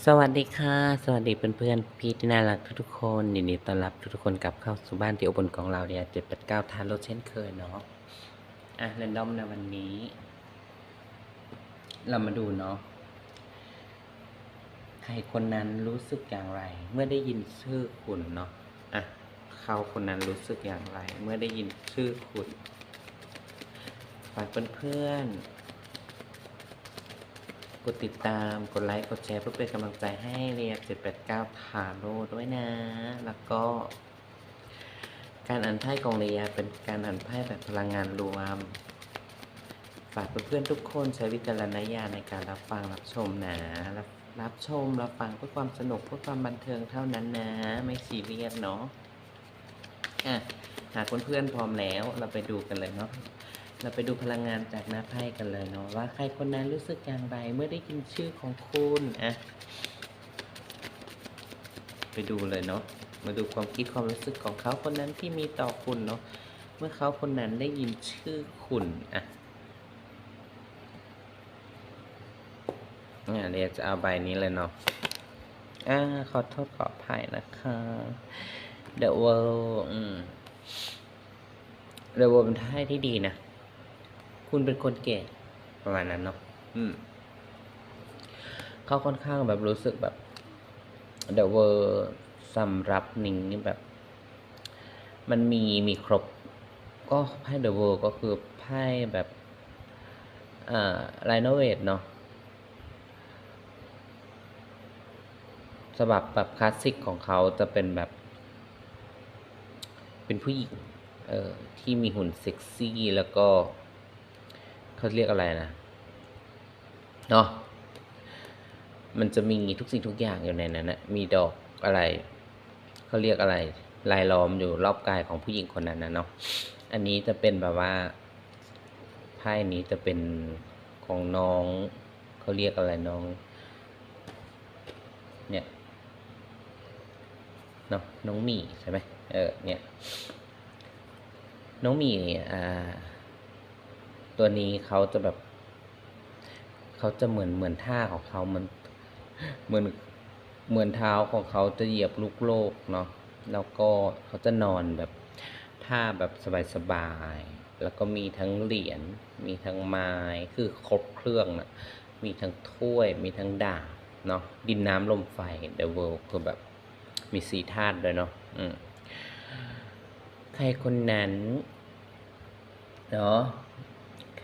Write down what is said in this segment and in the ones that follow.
สวัสดีค่ะ สวัสดีเพื่อนๆพี่ที่น่ารักทุกๆคนยินดีต้อนรับทุกๆคนกลับเข้าสู่บ้านที่อบอุ่นของเราเนี่ยเจ็ดแปดเก้าทานรถเช่นเคยเนาะอะเรนดอมในวันนี้ เรามาดูเนาะใครคนนั้นรู้สึกอย่างไร เมื่อได้ยินชื่อคุณเนาะอะเขาคนนั้นรู้สึกอย่างไร เมื่อได้ยินชื่อคุณฝากเพื่อนๆ กดติดตาม กดไลค์ กดแชร์เพื่อเป็นกำลังใจให้เรีย789ทาโรด้วยนะ แล้วก็ การอ่านไพ่ของเรียเป็นการอ่านไพ่แบบพลังงานรวม ฝากเพื่อนๆทุกคนใช้วิจารณญาณในการรับฟังรับชมนะรับรับชมรับฟังเพื่อความสนุกเพื่อความบันเทิงเท่านั้นนะ ไม่ซีเรียสเนาะอะหากเพื่อนๆพร้อมแล้วเราไปดูกันเลยเนาะ เราไปดูพลังงานจากหน้าไพ่กันเลยเนาะว่าใครคนนั้นรู้สึกอย่างไรเมื่อได้ยินชื่อของคุณอะไปดูเลยเนาะมาดูความคิดความรู้สึกของเขาคนนั้นที่มีต่อคุณเนาะเมื่อเขาคนนั้นได้ยินชื่อคุณอะเนี่ยเดี๋ยวจะเอาใบนี้เลยเนาะอ่าขอโทษขออภัยนะคะ The World อืม The World เป็นไพ่ที่ดีนะ คุณเป็นคนเก่งประมาณนั้นเนาะอืมเขาค่อนข้างแบบรู้สึกแบบเดอะเวอร์สำหรับนิงนี่แบบ มันมีมีครบ ก็ไพ่เดอะเวอร์ก็คือไพ่แบบอ่าไลโนเวทเนาะฉบับแบบคลาสสิกของเขาจะเป็นแบบ เป็นผู้หญิงเอ่อที่มีหุ่นเซ็กซี่แล้วก็ เขาเรียกอะไรนะเนาะมันจะมีทุกสิ่งทุกอย่างอยู่ในนั้นนะมีดอกอะไรเขาเรียกอะไรลายล้อมอยู่รอบกายของผู้หญิงคนนั้นนะเนาะอันนี้จะเป็นแบบว่าไพ่นี้จะเป็นของน้องเขาเรียกอะไรน้อง เนี่ยเนาะน้องหมีใช่ไหมเออเนี่ยน้องหมีอ่า ตัวนี้เขาจะแบบ เขาจะเหมือนเหมือนท่าของเขาเหมือนเหมือนเหมือนเท้าของเขาจะเหยียบลูกโลกเนาะแล้วก็เขาจะนอนแบบท่าแบบสบายๆแล้วก็มีทั้งเหรียญมีทั้งไม้คือครบเครื่องนะมีทั้งถ้วยมีทั้งดาบเนาะดินน้ำลมไฟ The World คือแบบมีสีธาตุด้วยเนาะอืมใครคนนั้นเนาะ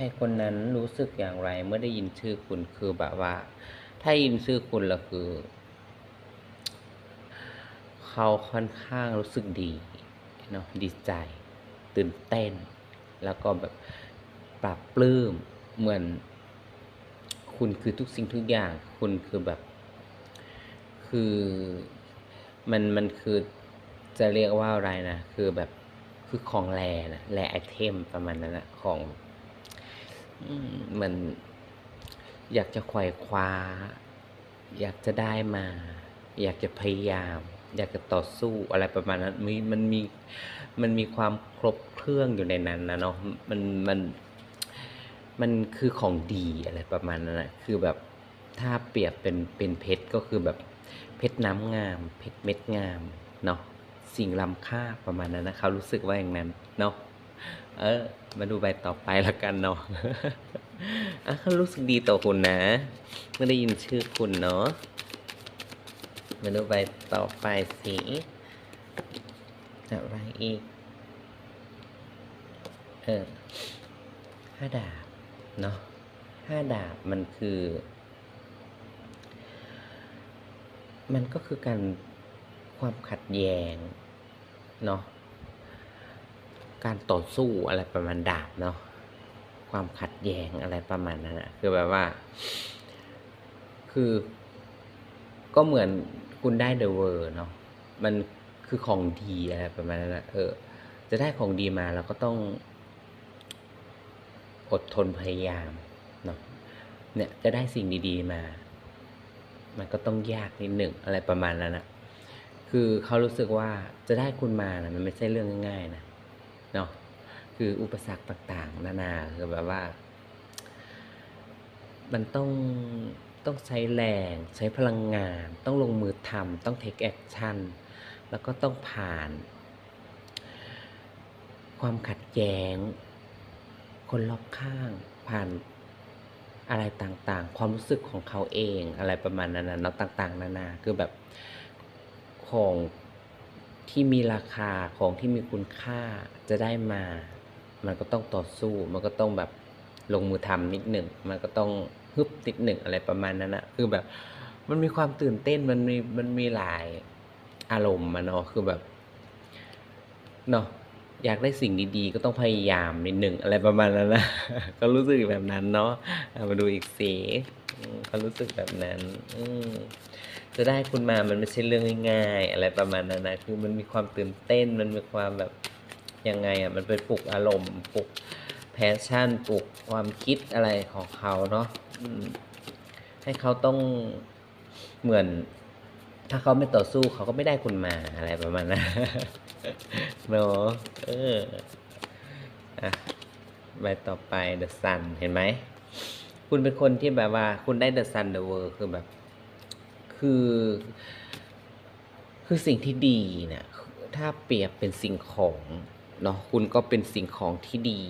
ใครคนนั้นรู้สึกอย่างไร เมื่อได้ยินชื่อคุณคือแบบว่า ถ้ายินชื่อคุณแล้วคือ เขาค่อนข้างรู้สึกดีเนาะดีใจ ตื่นเต้น แล้วก็แบบปรับปลื้มเหมือน คุณคือทุกสิ่งทุกอย่าง คุณคือแบบ คือมันมันคือจะเรียกว่าอะไรนะ คือแบบคือของแรนะแร่ไอเทมประมาณนั้นนะของ มเหมันอยากจะไขว่คว้า อยากจะได้มา อยากจะพยายาม อยากจะต่อสู้อะไรประมาณนั้นมีมันมีมันมีความครบเครื่องอยู่ในนั้นนะเนาะมันมันมันคือของดีอะไรประมาณนั้นนะคือแบบถ้าเปรียบเป็นเป็นเพชรก็คือแบบเพชรน้ำงาม เพชรเม็ดงามเนาะสิ่งล้ำค่าประมาณนั้นนะเขารู้สึกว่าอย่างนั้นเนาะเออ มาดูใบต่อไปล้วกันเนาะอะเขารู้สึกดีต่อคุณนะเมื่อได้ยินชื่อคุณเนาะมาดูใบต่อไปสิอะไรอีก เออห้าดาบเนาะห้าดาบมันคือ มันก็คือการความขัดแย้งเนาะ การต่อสู้อะไรประมาณดาบเนาะความขัดแย้งอะไรประมาณนั้นอะคือแบบว่า คือ ก็เหมือนคุณได้เดอะเวอร์เนาะมันคือของดีอะไรประมาณนั้นอะเออ จะได้ของดีมาเราก็ต้อง อดทนพยายามเนาะเนี่ยจะได้สิ่งดี ๆมา มันก็ต้องยากนิดหนึ่งอะไรประมาณนั้นนะคือเขารู้สึกว่าจะได้คุณมานะมันไม่ใช่เรื่องง่ายๆนะ เนาะคืออุปสรรคต่างๆ นานาคือแบบว่า มันต้องต้องใช้แรงใช้พลังงาน ต้องลงมือทำต้อง take action แล้วก็ต้องผ่าน ความขัดแย้ง คนรอบข้าง ผ่านอะไรต่างๆ ความรู้สึกของเขาเองอะไรประมาณนั้นนะเนาะต่าง ๆ นานาคือแบบของ ที่มีราคาของที่มีคุณค่าจะได้มา มันก็ต้องต่อสู้ มันก็ต้องแบบลงมือทำนิดหนึ่ง มันก็ต้องฮึบนิดหนึ่งอะไรประมาณนั้นนะคือแบบมันมีความตื่นเต้น มันมีมันมีหลายอารมณ์มาเนาะ คือแบบเนาะอยากได้สิ่งดีๆ ก็ต้องพยายามนิดหนึ่งอะไรประมาณนั้นนะ ก็รู้สึกแบบนั้นเนาะ มาดูอีกสิอืมก็รู้สึกแบบนั้น อื จะได้คุณมามันไม่ใช่เรื่องง่ายๆ อะไรประมาณนั้นนะคือมันมีความตื่นเต้นมันมีความแบบยังไงอะมันเป็นปลุกอารมณ์ปลุกแพชชั่นปลุกความคิดอะไรของเขาเนาะให้เขาต้องเหมือน ถ้าเขาไม่ต่อสู้เขาก็ไม่ได้คุณมาอะไรประมาณนั้นเนาะเอออะใบต่อไป The Sun เห็นไหม คุณเป็นคนที่แบบว่า คุณได้ The Sun The World คือแบบ คือ คือสิ่งที่ดีเนี่ยถ้าเปรียบเป็นสิ่งของเนาะคุณก็เป็นสิ่งของที่ดี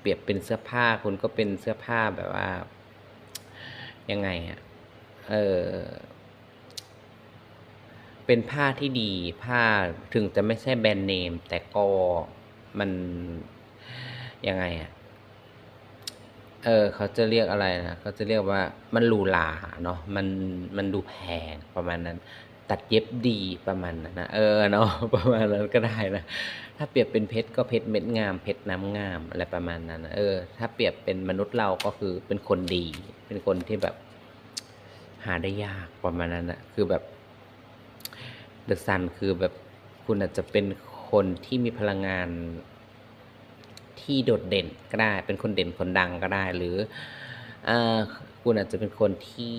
เปรียบเป็นเสื้อผ้า คุณก็เป็นเสื้อผ้าแบบว่า ยังไงอะเออเป็นผ้าที่ดีผ้าถึงจะไม่ใช่แบรนด์เนม แต่ก็มันยังไงอะ เออเขาจะเรียกอะไรนะเขาจะเรียกว่ามันหรูหราเนาะมันมันดูแพงประมาณนั้น ตัดเย็บดีประมาณนั้นนะเออเนาะประมาณนั้นก็ได้นะถ้าเปรียบเป็นเพชรก็เพชรเม็ดงามเพชรน้ำงามอะไรประมาณนั้นนะเออ ถ้าเปรียบเป็นมนุษย์เราก็คือเป็นคนดี เป็นคนที่แบบ หาได้ยากประมาณนั้นนะคือแบบเดอะซันคือแบบคุณอาจจะเป็นคนที่มีพลังงาน ที่โดดเด่นก็ได้ เป็นคนเด่นคนดังก็ได้ หรือออคุณอาจจะเป็นคนที่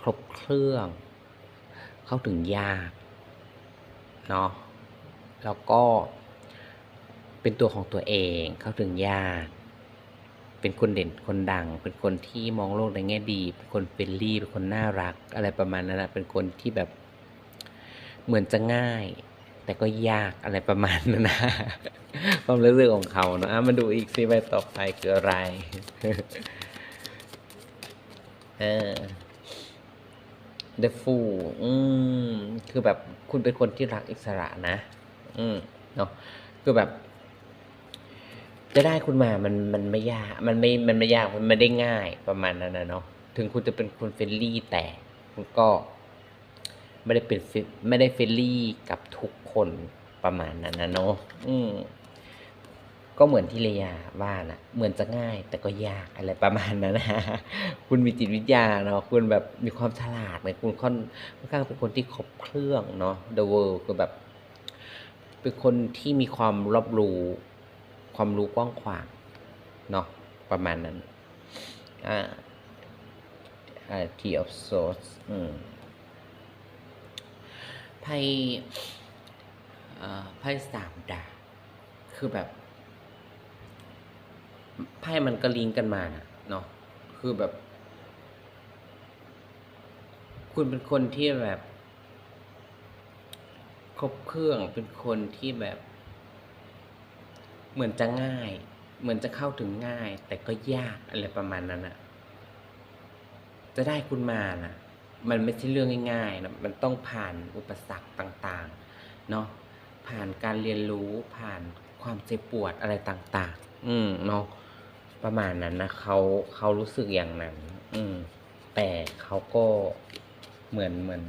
ครบเครื่อง เข้าถึงยากเนาะแล้วก็เป็นตัวของตัวเองเข้าถึงยากเป็นคนเด่นคนดัง เป็นคนที่มองโลกในแง่ดี เป็นคนเฟรนลี่เป็นคนน่ารัก อะไรประมาณนั้นนะเป็นคนที่แบบเหมือนจะง่าย แต่ก็ยากอะไรประมาณนั้นนะความรู้สึกของเขาเนอะมาดูอีกสิใบต่อไปคืออะไรเออ The Fool อืมคือแบบคุณเป็นคนที่รักอิสระนะ อืมเนาะคือแบบ จะได้คุณมามันมันไม่ยาก มันไม่มันไม่ยากมันไม่ได้ง่ายประมาณนั้นนะเนาะถึงคุณจะเป็นคนเฟรนลี่แต่คุณก็ ไม่ได้เป็นไม่ได้เฟรนลี่กับทุกคนประมาณนั้นนะเนาะอืมก็เหมือนที่เลยาว่านะเหมือนจะง่ายแต่ก็ยากอะไรประมาณนั้นนะคุณมีจิตวิทยาเนาะคุณแบบมีความฉลาดเลยคุณค่อนค่อนข้างเป็นคนที่ครบเครื่องเนาะ The World คือแบบ เป็นคนที่มีความรอบรู้ ความรู้กว้างขวางเนาะประมาณนั้นอ่าอา Tea of Swords อืม ไพ่ไพ่สามดาบคือแบบไพ่มันก็ลิงก์กันมานะเนาะคือแบบ คุณเป็นคนที่แบบ ครบเครื่องเป็นคนที่แบบ เหมือนจะง่าย เหมือนจะเข้าถึงง่าย แต่ก็ยากอะไรประมาณนั้นอะจะได้คุณมาน่ะ มันไม่ใช่เรื่องง่ายๆนะมันต้องผ่านอุปสรรคต่างๆ เนาะผ่านการเรียนรู้ผ่านความเจ็บปวดอะไรต่าง ๆ อืมเนาะประมาณนั้นนะเขาเขารู้สึกอย่างนั้น อืม แต่เขาก็เหมือนเหมือน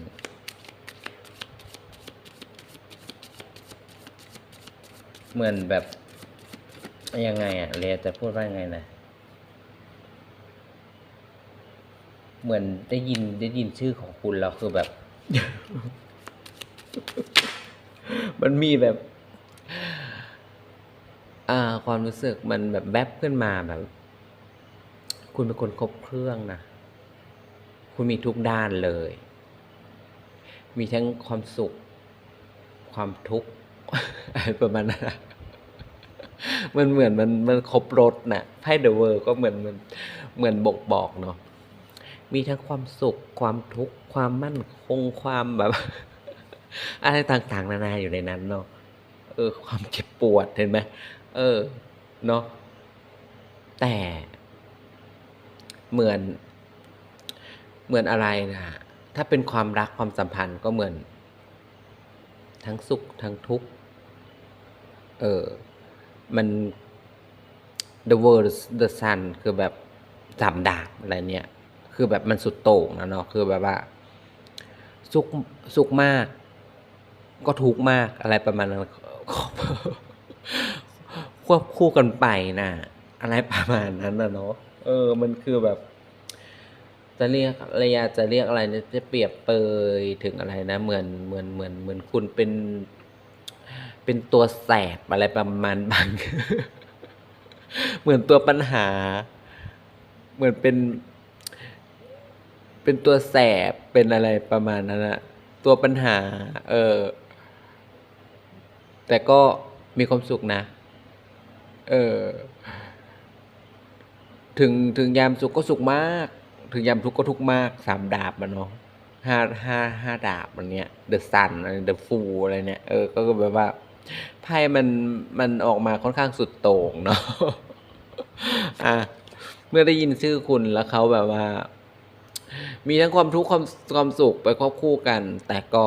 เหมือนแบบยังไงอะเรียจะพูดว่ายังไงนะ เหมือนได้ยินได้ยินชื่อของคุณแล้วคือแบบ มันมีแบบ อ่า ความรู้สึกมันแบบแวบบขึ้นมาแบบ คุณเป็นคนครบเครื่องนะคุณมีทุกด้านเลย มีทั้งความสุข ความทุกข์อะไรประมาณนั้นอะมันเหมือนมันมันครบรถน่ะไพ่เดอะเวิร์ก็เหมือนเหมือนเหมือนบอกบอกเนาะ มีทั้งความสุข ความทุกข์ ความมั่นคง ความแบบ อะไรต่างๆ นานาอยู่ในนั้นเนาะ เออ ความเจ็บปวดเห็นไหมเออ เนาะ แต่เหมือน เหมือนอะไรนะ ถ้าเป็นความรักความสัมพันธ์ก็เหมือน ทั้งสุขทั้งทุกข์ เออ มัน The World The Sun คือแบบ3ดาบอะไรเนี่ย คือแบบมันสุดโต่งอะเนาะคือแบบว่าสุขสุขมาก ก็ทุกข์มากอะไรประมาณนั้นควบคู่กันไปนะอะไรประมาณนั้นนะเนาะเออ มันคือแบบ จะเรียกระยะจะเรียกอะไรนะจะเปรียบเปยถึงอะไรนะ เหมือนเหมือนเหมือนเหมือนคุณเป็น เป็นตัวแสบอะไรประมาณบางเหมือนตัวปัญหา เหมือนเป็น เป็นตัวแสบเป็นอะไรประมาณนั้นน่ะตัวปัญหา เออ แต่ก็มีความสุขนะ เออ ถึงถึงยามสุขก็สุขมาก ถึงยามทุกข์ก็ทุกข์มาก3ดาบอะเนาะห้าห้าห้าดาบอันเนี้ย The Sun อะไร The Fool อะไรเนี่ยเออ ก็คือแบบว่าไพ่มันมันออกมาค่อนข้างสุดโต่งเนาะอาเมื่อได้ยินชื่อคุณแล้วเขาแบบว่า มีทั้งความทุกข์ความความสุขไปควบคู่กัน แต่ก็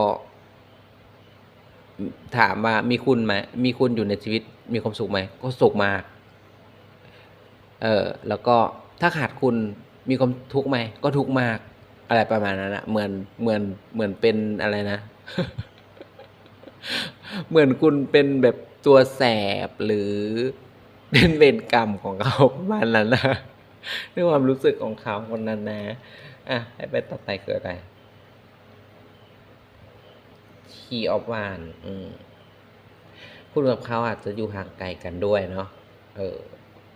ถามว่ามีคุณไหมมีคุณอยู่ในชีวิต มีความสุขไหมก็สุขมากเออแล้วก็ถ้าขาดคุณมีความทุกข์ไหมก็ทุกข์มาก อะไรประมาณนั้นนะเหมือนเหมือนเหมือนเป็นอะไรนะ เหมือนคุณเป็นแบบตัวแสบหรือเป็นเวรกรรมของเขาประมาณนั้นนะในความรู้สึกของเขาคนนั้นนะ อาให้ไปต่อไปคืออะไร King of Wands อืมคุณกับเขาอาจจะอยู่ห่างไกลกันด้วยเนาะเออ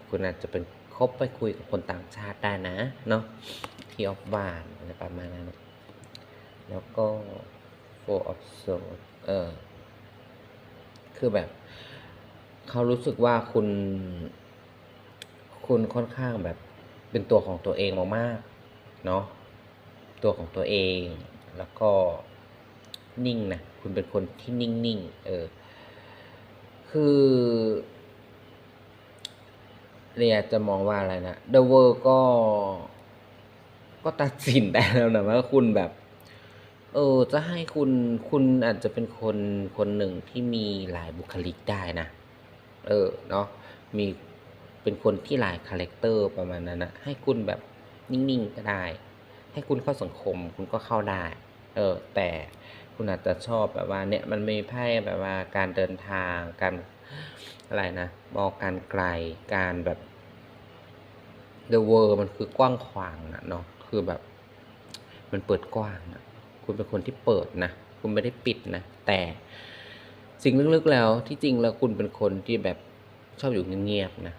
คุณอาจจะเป็นคบไปคุยกับคนต่างชาติได้นะ เนาะ King of Wands อะไรประมาณนั้น แล้วก็ Four of Swords เออ คือแบบ เขารู้สึกว่าคุณ คุณค่อนข้างแบบเป็นตัวของตัวเองมากๆเนาะ ตัวของตัวเอง แล้วก็นิ่งนะคุณเป็นคนที่นิ่งๆเออคือเราอยจะมองว่าอะไรนะ The World ก็ ก็ตัดสินได้แล้วนะว่าคุณแบบ เออ จะให้คุณคุณอาจจะเป็นคนคนหนึ่งที่มีหลายบุคลิกได้นะ เออเนาะมีเป็นคนที่หลายคาแรกเตอร์ประมาณนั้นนะให้คุณแบบนิ่ง ๆ ก็ได้ ให้คุณเข้าสังคมคุณก็เข้าได้ เออ แต่คุณอาจจะชอบแบบว่า เนี่ยมันมีไพ่แบบว่าการเดินทางการอะไรนะมองการไกลการแบบ The World มันคือกว้างขวางอะเนาะคือแบบ มันเปิดกว้างอะคุณเป็นคนที่เปิดนะคุณไม่ได้ปิดนะแต่สิ่งลึกๆแล้วที่จริงแล้วคุณเป็นคนที่แบบชอบอยู่เงียบๆนะ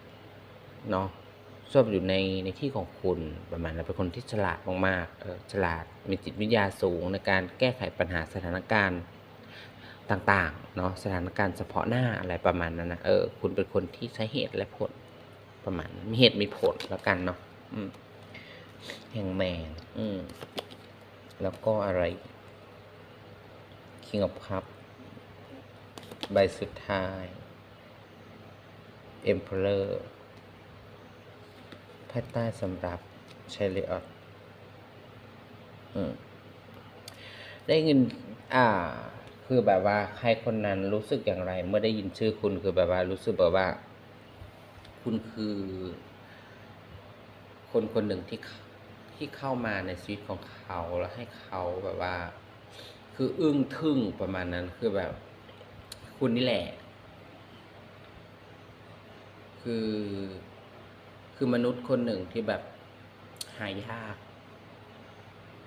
เนาะ ชอบอยู่ในในที่ของคุณประมาณนั้นเป็นคนที่ฉลาดมากๆเออฉลาดมีจิตวิทยาสูงในการแก้ไขปัญหาสถานการณ์ต่างๆเนาะสถานการณ์เฉพาะหน้าอะไรประมาณนั้นนะเออคุณเป็นคนที่ใช้เหตุและผลประมาณมีเหตุมีผลแล้วกันเนาะอืม Hangman อืมแล้วก็อะไรอีก King of cup ใบสุดท้าย Emperor ไพ่ใต้สำหรับ Chariot อืมได้ยินอ่า คือแบบว่าใครคนนั้นรู้สึกอย่างไร เมื่อได้ยินชื่อคุณคือแบบว่ารู้สึกแบบว่า คุณคือ คนคนหนึ่งที่ที่เข้ามาในชีวิตของเขาแล้วให้เขาแบบว่า คืออึ้งทึ่งประมาณนั้นคือแบบ คุณนี่แหละ คือ คือมนุษย์คนหนึ่งที่แบบหายาก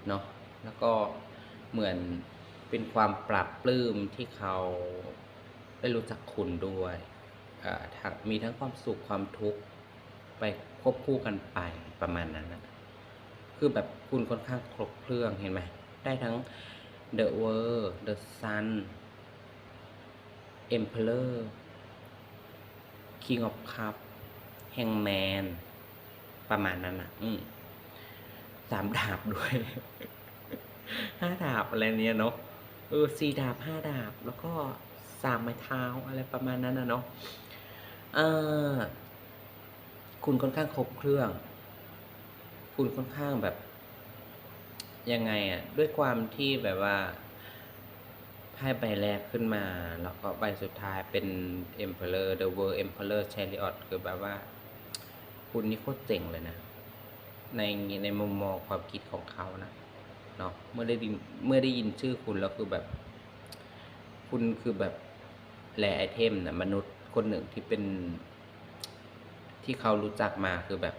เนาะแล้วก็เหมือนเป็นความปลาบปลื้มที่เขาได้รู้จักคุณด้วยมีทั้งความสุขความทุกข์ไปควบคู่กันไปประมาณนั้นนะคือแบบคุณค่อนข้างครบเครื่องเห็นไหมได้ทั้ง The World The Sun Emperor King of Cup Hangman ประมาณนั้นน่ะ อืมสามดาบด้วย ห้าดาบอะไรเนี้ยเนาะเออสี่ดาบห้าดาบ แล้วก็สามไม้เท้าอะไรประมาณนั้นนะเนาะเออคุณค่อนข้างครบเครื่อง คุณค่อนข้างแบบ ยังไงอะด้วยความที่แบบว่าไพ่ใบแรกขึ้นมา แล้วก็ใบสุดท้ายเป็น Emperor The World Emperor Chariot คือแบบว่า คุณนี่โคตรเจ๋งเลยนะ ในในมุมมองความคิดของเขานะเนาะเมื่อได้ยินเมื่อได้ยินชื่อคุณแล้วคือแบบ คุณคือแบบแรไอเทมนะมนุษย์คนหนึ่งที่เป็น ที่เขารู้จักมาคือแบบ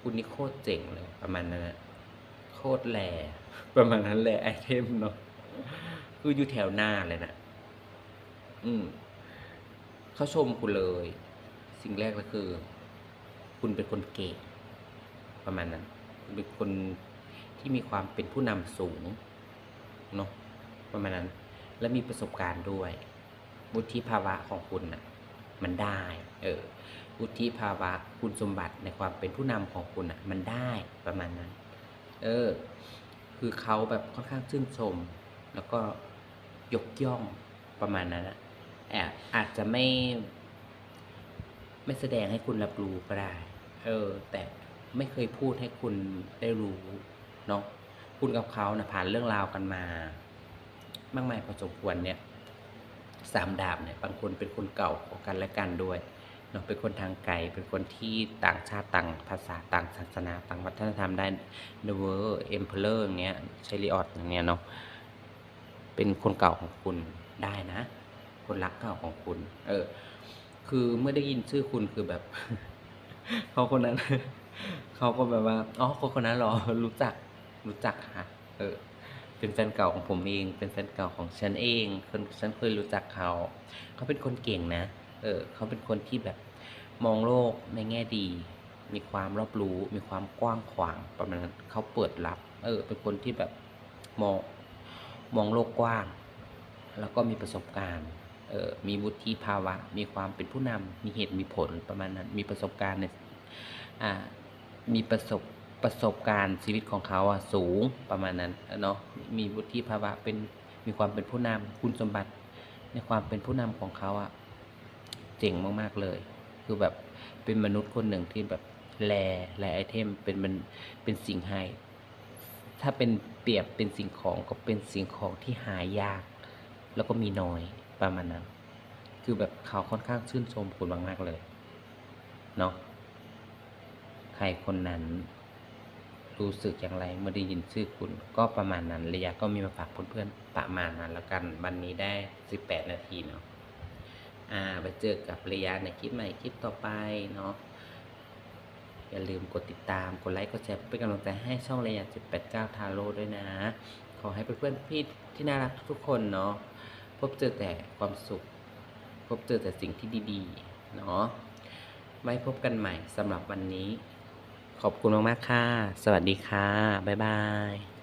คุณนี่โคตรเจ๋งเลย ประมาณนั้นนะโคตรแหลประมาณนั้นแหละไอเทมเนาะคืออยู่แถวหน้าเลยนะอืมเขาชมคุณเลย สิ่งแรกก็คือ คุณเป็นคนเก่งประมาณนั้นคุณเป็นคนที่มีความเป็นผู้นำสูงเนาะประมาณนั้น และมีประสบการณ์ด้วยวุฒิภาวะของคุณน่ะมันได้ เออวุฒิภาวะคุณสมบัติในความเป็นผู้นำของคุณอะ มันได้ประมาณนั้น เออ คือเขาแบบค่อนข้างชื่นชม แล้วก็ยกย่องประมาณนั้นนะแอบอาจจะไม่ ไม่แสดงให้คุณรับรู้ก็ได้ เออ แต่ไม่เคยพูดให้คุณได้รู้เนาะคุณกับเขานะผ่านเรื่องราวกันมา มากมายพอสมควรเนี่ยสามดาบเนี่ยบางคนเป็นคนเก่าของกันและกันด้วยเนาะเป็นคนทางไกลเป็นคนที่ต่างชาติต่างภาษาต่างศาสนา ต่างวัฒนธรรมได้ The World Emperor อย่างเงี้ยเชลิออตอย่างเงี้ยเนาะเป็นคนเก่าของคุณได้นะ คนรักเก่าของคุณ เออ คือเมื่อได้ยินชื่อคุณคือแบบ เขาคนนั้น เขาก็แบบว่าอ๋อคนคนนั้นหรอรู้จักรู้จักค่ะเออ เป็นแฟนเก่าของผมเอง เป็นแฟนเก่าของฉันเองคนฉันเคยรู้จักเขา เขาเป็นคนเก่งนะ เออ เขาเป็นคนที่แบบมองโลกในแง่ดี มีความรอบรู้ มีความกว้างขวางประมาณนั้นเขาเปิดรับ เออ เป็นคนที่แบบมองมองโลกกว้าง แล้วก็มีประสบการณ์ มีวุฒิภาวะ มีความเป็นผู้นำมีเหตุมีผลประมาณนั้น มีประสบการณ์ในอ่ามีประสบประสบการณ์ชีวิตของเขาอะสูงประมาณนั้นเนาะมีวุฒิภาวะเป็นมีความเป็นผู้นำคุณสมบัติ ในความเป็นผู้นำของเขาอะเจ๋งมากๆเลย คือแบบเป็นมนุษย์คนหนึ่งที่แบบแลแลไอเทมเป็นมันเป็นสิ่งให้ถ้าเป็นเปรียบเป็นสิ่งของก็เป็นสิ่งของที่หายาก แล้วก็มีน้อย ประมาณนั้น คือแบบเขาค่อนข้างชื่นชมคุณมากๆเลย เนาะ ใครคนนั้น รู้สึกอย่างไรเมื่อได้ยินชื่อคุณ ก็ประมาณนั้นระยะก็มีมาฝากเพื่อนๆประมาณนั้นแล้วกัน วันนี้ได้ 18 นาทีเนาะ อ่า ไปเจอกับระยะในคลิปใหม่คลิปต่อไปเนาะอย่าลืมกดติดตาม กดไลค์ กดแชร์เป็นกำลังใจให้ช่องระยะ789 ทาโร่ด้วยนะ ขอให้เพื่อนๆพี่ที่น่ารักทุกๆคนเนาะ พบเจอแต่ความสุข พบเจอแต่สิ่งที่ดีๆ เนาะไม่พบกันใหม่สำหรับวันนี้ ขอบคุณมากๆค่ะ สวัสดีค่ะ บ๊ายบาย